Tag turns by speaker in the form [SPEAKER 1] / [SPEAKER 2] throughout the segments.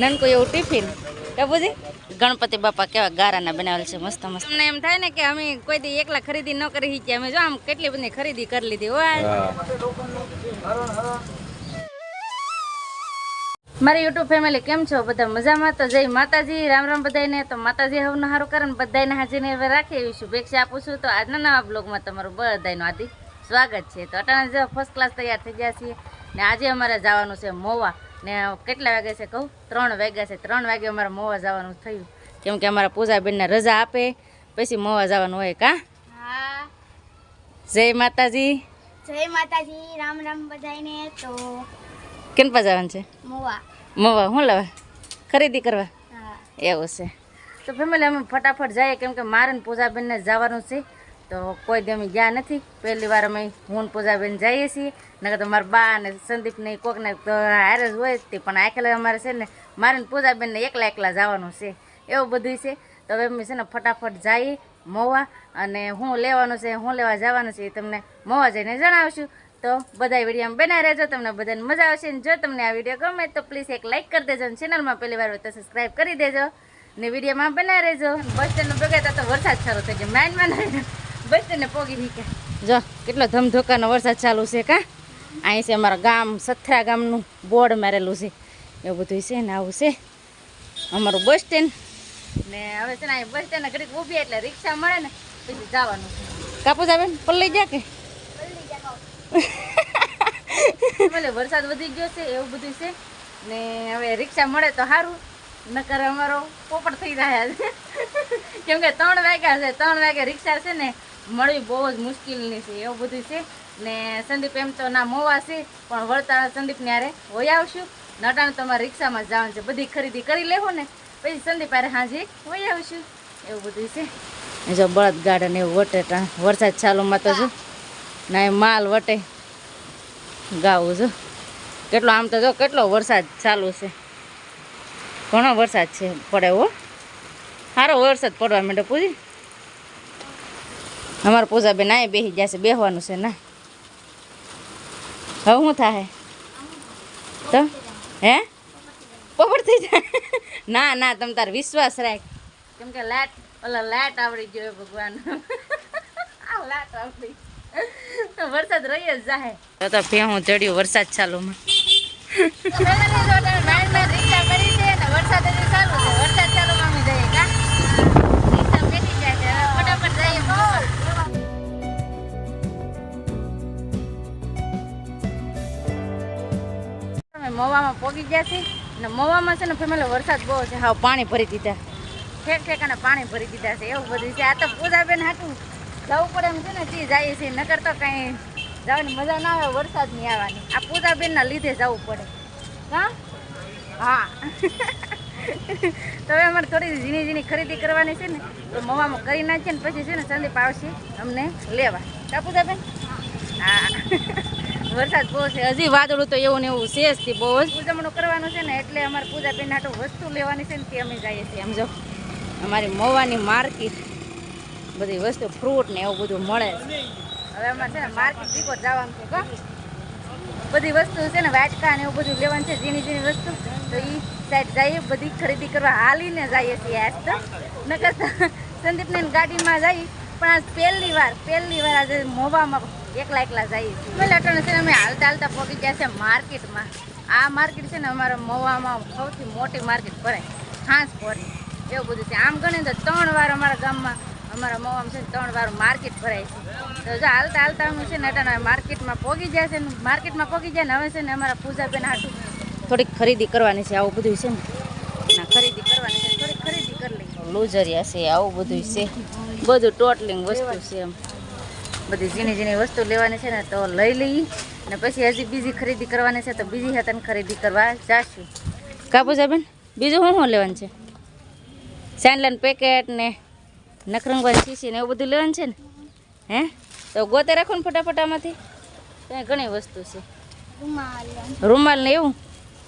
[SPEAKER 1] નનકું એવું ટિફિન. બાપુજી ગણપતિ બાપા કેવા ગારાના બનાવેલ છે મસ્ત મસ્ત. અમને એમ થાય ને કે અમે કોઈ દી એકલા ખરીદી ન કરી શીખ્યા અમે જો આમ કેટલી બધી ખરીદી કરી લીધી હોય. મારી યુટ્યુબ ફેમિલી કેમ છો બધા? મજામાં? તો જય માતાજી રામ રામ બધાને તો માતાજી હવનું સારું કરે ને બધાને હાજીને હવે રાખી એવી શુભેચ્છા આપું છું. તો આજના નવા બ્લોગમાં તમારું બધાનું આદિ સ્વાગત છે. તો અટાણે જેવા ફર્સ્ટ ક્લાસ તૈયાર થઈ ગયા છીએ ને આજે અમારે જવાનું છે મોવા. ને કેટલા વાગ્યા છે કહું? ત્રણ વાગ્યા છે. ત્રણ વાગે અમારે મોવા જવાનું થયું. કેમ કે અમારા પૂજાબેનને રજા આપે પછી મોવા જવાનું હોય કા?
[SPEAKER 2] હા.
[SPEAKER 1] જય માતાજી.
[SPEAKER 2] જય માતાજી. રામ રામ બધાને તો
[SPEAKER 1] કેમ જવાનું છે?
[SPEAKER 2] મોવા.
[SPEAKER 1] મોવા શું લાવે? ખરીદી કરવા?
[SPEAKER 2] હા.
[SPEAKER 1] એવું છે. તો ફેમિલી અમે ફટાફટ જઈએ કેમ કે મારે પૂજાબેનને જવાનું છે. તો કોઈ દી ગયા નથી. પહેલી વાર અમે હું પૂજાબેન જઈએ છીએ. નકર તો મારા બા અને સંદીપને કોકને તો હારે જ હોય તે, પણ આખેલા અમારે છે ને, મારે પૂજાબેનને એકલા એકલા જવાનું છે. એવું બધું છે. તો હવે અમે છે ને ફટાફટ જઈએ મોવા અને હું લેવાનું છે, હું લેવા જવાનું છે એ તમને મોવા જઈને જણાવશું. તો બધા વિડીયોમાં બનાવી રહેજો, તમને બધાને મજા આવશે. અને જો તમને આ વીડિયો ગમે તો પ્લીઝ એક લાઇક કરી દેજો અને ચેનલમાં પહેલી વાર હોય તો સબસ્ક્રાઈબ કરી દેજો. ને વિડીયોમાં બનાવી રહેજો. બસ સ્ટેન્ડ ભેગા તો વરસાદ સારો થઈ ગયો. માઇન્ડમાં નહીં બસ સ્ટેન્ડને પોગી નીકળે જો કેટલો ધમધોકાનો વરસાદ ચાલુ છે કા? અહીં છે અમારા ગામ સથરા ગામનું બોર્ડ મારેલું છે. એવું બધું છે ને આવું છે. અમારું બસ સ્ટેન્ડ. ને હવે છે ને અહીં બસ સ્ટેન્ડ ઘડીક ઊભી એટલે રિક્ષા મળે ને પછી જવાનું કાપુસ આવે ને પલ્લી જા કે? ભલે વરસાદ વધી ગયો છે એવું બધું છે. ને હવે રિક્ષા મળે તો સારું નકર અમારો પોપટ થઈ રહ્યા છે કેમ કે ત્રણ વાગ્યા છે ત્રણ વાગે રિક્ષા છે ને મળવી બહુ જ મુશ્કેલની છે, એવું બધું છે. ને સંદીપ એમ તો ના મોવા છે, પણ વળતા સંદીપને હારે હોય આવશું. નટાણ તો અમારે રિક્ષામાં જવાનું છે, બધી ખરીદી કરી લેવું ને, પછી સંદીપ આરે હાજે હોય આવશું. એવું બધું છે. જો બળદ ગાર્ડન એવું વટે વરસાદ ચાલુમાં તો જો, ના માલ વટે ગાવું જો. કેટલો, આમ તો જો કેટલો વરસાદ ચાલુ છે. ઘણો વરસાદ છે, પડે હો. સારો વરસાદ પડવા માંડે પૂજી અમારા પૂજાબેન આ બેસી ગયા છે બેસવાનું છે ના. હવે શું થાય તો? હે? પોપટ થઈ જાય ના ના, તમ તાર વિશ્વાસ રાખ. કેમ કે લાટ, ઓલા લાટ આવડી ગયો ભગવાન. આ લાટ આવડી વરસાદ રહી જ જાય તો તો ભેહું ચડ્યું વરસાદ ચાલુમાં. મોવામાં પોગી ગયા છે ને મોવામાં છે ને ફેમિલી વરસાદ બહુ છે. હાવ પાણી ભરી દીધા. ઠેક ઠેકાને પાણી ભરી દીધા છે. એવું બધું છે. આ તો પૂજાબેન હાટું જવું પડે એમ છે ને તે જાય છે. નકર તો કાંઈ જવાની મજા ના આવે, વરસાદ નહીં આવવાની. આ પૂજાબેનના લીધે જવું પડે. હા? હા. તો હવે અમારે થોડી ઝીણી ઝીણી ખરીદી કરવાની છે ને, તો મોવામાં કરી નાખીએ ને પછી છે ને સંદીપ આવશે અમને લેવા. કા પૂજાબેન? હા. વરસાદ બહુ છે. હજી વાદળું તો એવું ને એવું છે બહુ જ પૂજામણું કરવાનું છે ને એટલે અમારે પૂજા પૂજાબેન હાટું વસ્તુ લેવાની છે ને તે અમે જઈએ છીએ. સમજો અમારી મોવાની માર્કેટ. બધી વસ્તુ ફ્રૂટ ને એવું બધું મળે હવે અમારે છે ને માર્કેટ દીકો જવાનું છે બધી વસ્તુ છે ને વાટકા ને એવું બધું લેવાનું છે, ઝીણી ઝીણી વસ્તુ. તો એ સાઈડ જઈએ, બધી ખરીદી કરવા હાલીને જઈએ છીએ આજ તો. નકર સંદીપ સંદીપને ગાડીમાં જઈએ પણ આજ પહેલી વાર પહેલી વાર આજે મોવામાં એકલા એકલા જઈએ છીએ. પહેલાં અટણ છે અમે હાલતા હાલતા પહોંચી ગયા છે માર્કેટમાં. આ માર્કેટ છે ને, અમારા મોવામાં સૌથી મોટી માર્કેટ ભરાય. ખાસ ભરી એવું બધું છે. આમ ગણે તો ત્રણ વાર અમારા ગામમાં, અમારા મોવામાં છે ને, ત્રણ વાર માર્કેટ ભરાય છે. તો જો હાલતા હાલતા અમે છે ને અટાણા માર્કેટમાં પોગી જાય છે ને, માર્કેટમાં પોગી જાય ને, હવે છે ને, અમારા પૂજાબેન હાટું થોડીક ખરીદી કરવાની છે, આવું બધું છે ના, ખરીદી કરવાની છે થોડીક ખરીદી કરી લઈએ લુજરિયા છે આવું બધું છે. બધું ટોટલિંગ વસ્તુ છે એમ. બધી ઝીણી ઝીણી વસ્તુ લેવાની છે ને તો લઈ લઈએ અને પછી હજી બીજી ખરીદી કરવાની છે તો બીજી હાથન ખરીદી કરવા જાશું. કાપુસાબેન બીજું શું શું લેવાનું છે? સેન્ડલન પેકેટ ને નખરંગવાની શીશી ને એવું બધું લેવાનું છે ને? હે? તો ગોતે રાખો ને ફટાફટ આમાંથી. ત્યાં ઘણી વસ્તુ છે.
[SPEAKER 2] રૂમાલ.
[SPEAKER 1] રૂમાલ ને એવું?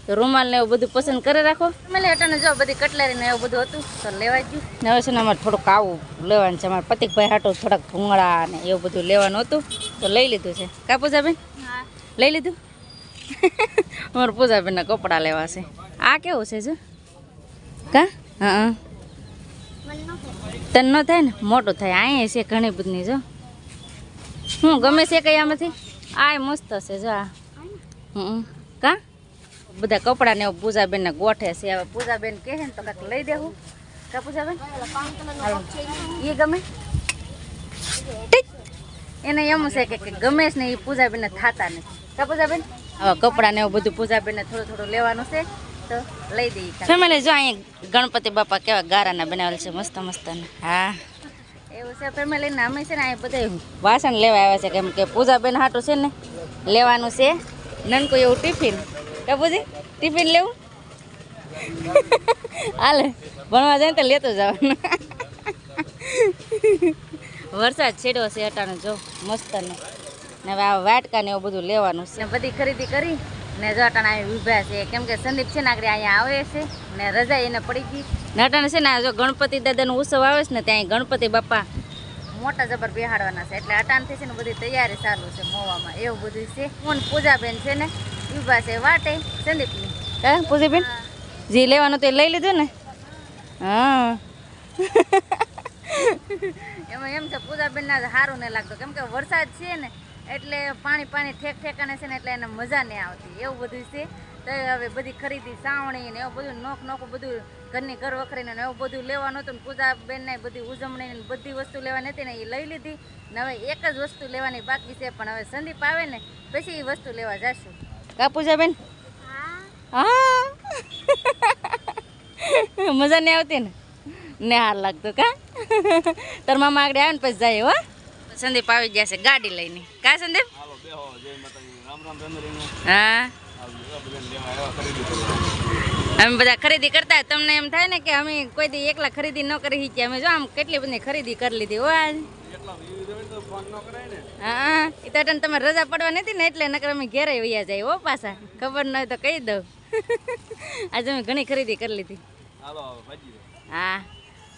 [SPEAKER 1] રૂમાલ ને એવું બધું પસંદ કરી રાખો. મેલે અટાણે જો બધી કટલેરી ને એવું બધું હતું તો લેવા ગયું. ને હવે છે ને અમારે થોડુંક આવું લેવાનું છે. અમારે પતિકભાઈ હાટું થોડાક ભૂંગળા ને એવું બધું લેવાનું હતું. તો લઈ લીધું છે. કા
[SPEAKER 2] પૂજાબેન?
[SPEAKER 1] લઈ લીધું? અમારે પૂજાબેનના કપડાં લેવા છે. આ કેવું છે જો? કા? હા તન ન થાય ને? મોટું થાય. અહીંયા છે ઘણી બધી જો. હું ગમે છે કઈ આમાંથી? આ મસ્ત છે જો આ. હમ. કા? બધા કપડાને એવું પૂજાબેનને ગોઠે છે. હવે પૂજાબેન કહે ને તો કાંક લઈ દેવું. કા પૂજાબેન? એ ગમે? એને એમ છે કે ગમે છે ને એ પૂજાબેનને થાતા નથી. કા પૂજાબેન? હવે કપડાં ને એવું બધું પૂજાબેનને થોડું થોડું લેવાનું છે તો લઈ દઈએ ફેમિલી જો અહીંયા ગણપતિ બાપા કેવા ગારાના બનાવેલ છે મસ્ત મસ્ત હા. એવું છે ફેમિલી ને અમે છે ને અહીંયા બધા વાસણ લેવા આવ્યા છે કેમ કે પૂજાબેન હાટું છે ને લેવાનું છે. નનકું એવું ટિફિન. કે ટિફિન લેવું? હાલે ભણવા જાય ને તો લેતો જવાનું. વરસાદ છેડ્યો છે અટાણે જો મસ્ત ને હવે આ વાટકા ને એવું બધું લેવાનું છે. ને બધી ખરીદી કરી ને જો અટાણા અહીં ઊભા છે. કેમ કે સંદીપ છે ને આગળ અહીંયા આવે છે ને રજા એને પડી ગઈ. ને અટાણે છે ને જો ગણપતિ દાદાનો ઉત્સવ આવે છે ને ત્યાં ગણપતિ બાપા મોટા જબર બેહાડવાના છે. એટલે અટાણથી છે ને બધી તૈયારી ચાલુ છે મોવામાં. એવું બધું છે. કોણ પૂજાબેન છે ને ઊભા છે. વાટે સંદીપની. હા પૂજાબેન? જે લેવાનું તે લઈ લીધું ને? હા. એમાં એમ છે પૂજાબેન ના સારું નહીં લાગતું. કેમ કે વરસાદ છે ને એટલે પાણી પાણી ઠેક ઠેકાણે છે ને એટલે એને મજા નહીં આવતી. એવું બધું છે. તો હવે બધી ખરીદી સાવણી ને એવું બધું નોખ નોખ બધું ઘરની ઘર વખરીને એવું બધું લેવાનું હતું ને પૂજાબેનને બધી ઉજવણી ને બધી વસ્તુ લેવાની હતી ને એ લઈ લીધી. ને હવે એક જ વસ્તુ લેવાની બાકી છે પણ હવે સંદીપ આવે ને પછી એ વસ્તુ લેવા જશું. કા પૂજાબેન
[SPEAKER 2] હા.
[SPEAKER 1] મજા નહીં આવતી ને. ને હાર લાગતું કા? તાર મામા આગળ આવે ને પછી જાય હો. સંદીપ આવી ગયા છે ગાડી લઈને. કા સંદીપ? હા અમે બધા ખરીદી કરતા તમને એમ થાય ને કે અમે કોઈ દી એકલા ખરીદી ન કરી શીખીએ અમે જો આમ કેટલી બધી ખરીદી કરી લીધી હો આજ હા એ તો તમે રજા પડવા નથી ને એટલે નકર અમે ઘેરે વૈયા જાય હો પાછા. ખબર ન હોય તો કહી દઉં. આજે અમે ઘણી ખરીદી કરી લીધી. હા.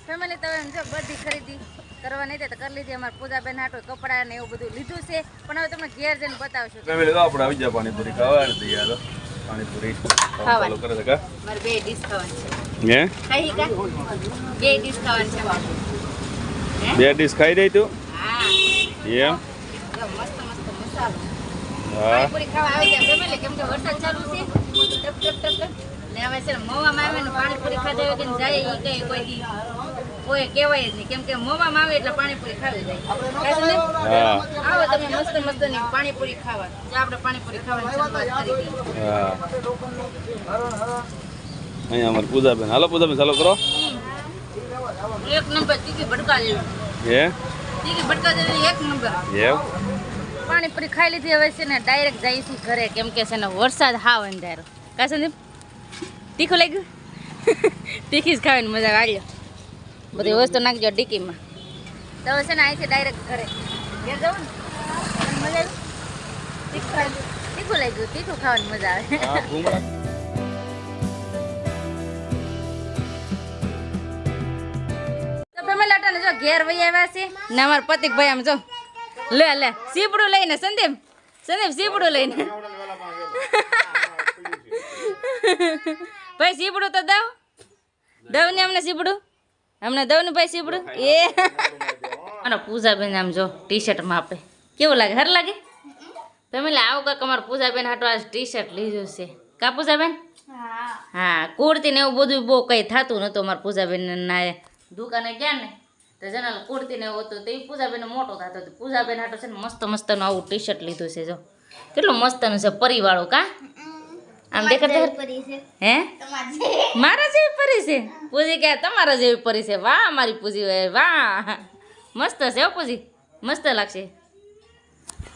[SPEAKER 1] ફેમિલી તમે જો બધી ખરીદી કરવાની નહીં તો કરી લીધી. અમારે પૂજાબેન હાટો કપડાં ને એવું બધું લીધું છે. પણ હવે તમને ઘેર જઈને બતાવશું.
[SPEAKER 3] ફેમિલી તો આપણે આવી જાય પાણીપુરી ખાવા તૈયાર પાણીપુરી
[SPEAKER 1] ખાવાની.
[SPEAKER 3] કરે છે
[SPEAKER 1] મારે બે ડીશ ખાવાની છે.
[SPEAKER 3] હે?
[SPEAKER 1] ખાઈ કા? બે ડીશ ખાવાની છે.
[SPEAKER 3] બે ડીશ ખાઈ દઈ તું? એમ
[SPEAKER 1] જો મસ્ત મસ્ત મસાલો
[SPEAKER 3] હા.
[SPEAKER 1] પાણીપુરી ખાવા આવી ગયા ફેમિલી કેમ કે વરસાદ ચાલુ છે. ટપ ટપ ટપ ને હવે છે ને મોવામાં આવે ને પાણીપુરી ખાધા વગર જાય એ કઈ કોઈ દી. કોઈ કહેવાય જ નહીં. કેમ કે મોવામાં આવે એટલે પાણીપુરી ખાવી જાય. આવો તમે મસ્ત મસ્તની પાણીપુરી ખાવા. જે આપણે પાણીપુરી ખાવાની શરૂઆત કરી
[SPEAKER 3] અહીંયા અમારે પૂજાબેન. હાલો પૂજાબેન ચાલો કરો.
[SPEAKER 1] એક નંબર તીખી ભડકા જેવી
[SPEAKER 3] હે?
[SPEAKER 1] એક નંબર
[SPEAKER 3] એમ?
[SPEAKER 1] પાણીપુરી ખાઈ લીધી હવે છે ને ડાયરેક્ટ જઈશું ઘરે કેમ કે છે ને વરસાદ હાવ અંધારો. કા સંદીપ? તીખું લાગ્યું? તીખી જ ખાવાની મજા આવ્યો બધી વસ્તુ નાખજો ડીકીમાં. તો હવે છે ને અહીંથી ડાયરેક્ટ ઘરે. ઘેર જવું ને. મજા આવી? તીખું લાગ્યું. તીખું લાગ્યું. તીખું ખાવાની મજા આવે. ઘેર વહી આવ્યા છે ને અમારા પતિકભાઈ આમ જો. લે લે સીપડું લઈને સંદીપ સંદીપ સીપડું લઈને. ભાઈ સીપડું તો દવ દવ ને અમને સીપડું? અમને દવ ને ભાઈ સીપડું? એ અને પૂજાબેન આમ જો ટી શર્ટમાં આપે કેવું લાગે? હર લાગે? તમે આવું કાંક અમારે પૂજાબેન હાટો આ ટી શર્ટ લીધું છે. કા પૂજાબેન?
[SPEAKER 2] હા.
[SPEAKER 1] હા કુર્તી ને એવું બધું બહુ કંઈ થતું નહોતું અમારા પૂજાબેન ના દુકાને ગયા ને? તો જનરલ કુર્તીને એવું હતું તો એ પૂજાબેન મોટો થતો હતો. પૂજાબેન હાટો છે ને મસ્ત મસ્તનું આવું ટી શર્ટ લીધું છે જો. કેટલું મસ્તનું છે પરિવાળું કા? આમ દેખાતા હે?
[SPEAKER 2] તમારી
[SPEAKER 1] મારા જેવી પરી છે? પૂજી કે તમારા જેવી પરી છે? વાહ મારી પૂજી વાહ. મસ્ત છે હો પૂજી. મસ્ત લાગશે.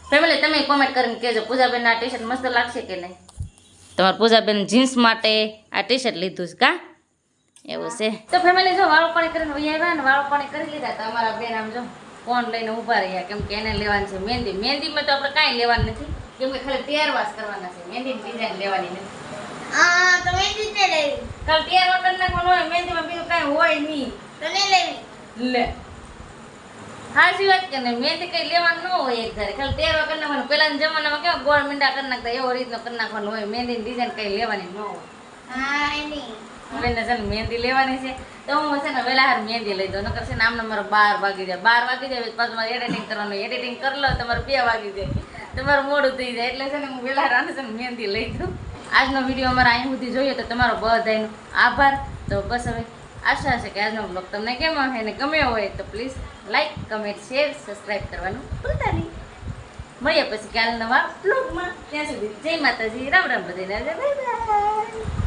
[SPEAKER 1] ફેમિલી તમે કોમેન્ટ કરીને કહેજો પૂજાબેન આ ટી શર્ટ મસ્ત લાગશે કે નહીં? તમારા પૂજાબેન જીન્સ માટે આ ટી શર્ટ લીધું છે કા? એવું છે. તો ફેમિલી જો વાળો પાણી કરીને વહી આવ્યા ને વાળો પાણી કરી લીધા તો અમારા બેન આમ જો ફોન લઈને ઊભા રહ્યા કેમ કે એને લેવાની છે મહેંદી. મહેંદીમાં તો આપણે કાંઈ લેવાનું નથી. કેમ કે ખાલી તૈયારવાસ કરવાના છે. મહેંદીની ડિઝાઇન લેવાની નથી.
[SPEAKER 2] તો તમે રીતે લેવી.
[SPEAKER 1] ખાલી તૈયાર નાખવાનું હોય મહેંદીમાં બીજું કાંઈ હોય નહીં.
[SPEAKER 2] તને લેવી.
[SPEAKER 1] લે. સાચી વાત કે નહીં? મહેંદી કઈ લેવાનું ન હોય એક ધારે ખાલી તહેવાર કરી નાખવાનું. પેલાના જમાનામાં કેવા ગોળ મીંડા કરી નાખતા એવો રીતનો કરી નાખવાનું હોય. મહેંદીની ડિઝાઇન કઈ લેવાની ન હોય.
[SPEAKER 2] હા એની
[SPEAKER 1] હવે ને છે ને મહેંદી લેવાની છે. તો હું છે ને વહેલા હાર મહેંદી લઈ દઉં નકર છે ને આમને મારો બાર વાગી જાય. બાર વાગી જાય પાછું મારે એડિટિંગ કરવાનું એડિટિંગ કરી લો, તમારે બે વાગી જાય. તમારું મોડું થઈ જાય, એટલે છે ને હું વહેલા હાર છે ને મહેંદી લઈ દઉં આજનો વીડિયો અમારે અહીં સુધી જોઈએ તો તમારો બધાનો આભાર. તો બસ હવે આશા છે કે આજનો બ્લોગ તમને કેમ આવે અને ગમ્યો હોય તો please like comment share subscribe કરવાનું ભૂલતા નહીં. મળીએ પછી કાલ નવા બ્લોગમાં ત્યાં સુધી જય માતાજી, રામ રામ બધાને બાય બાય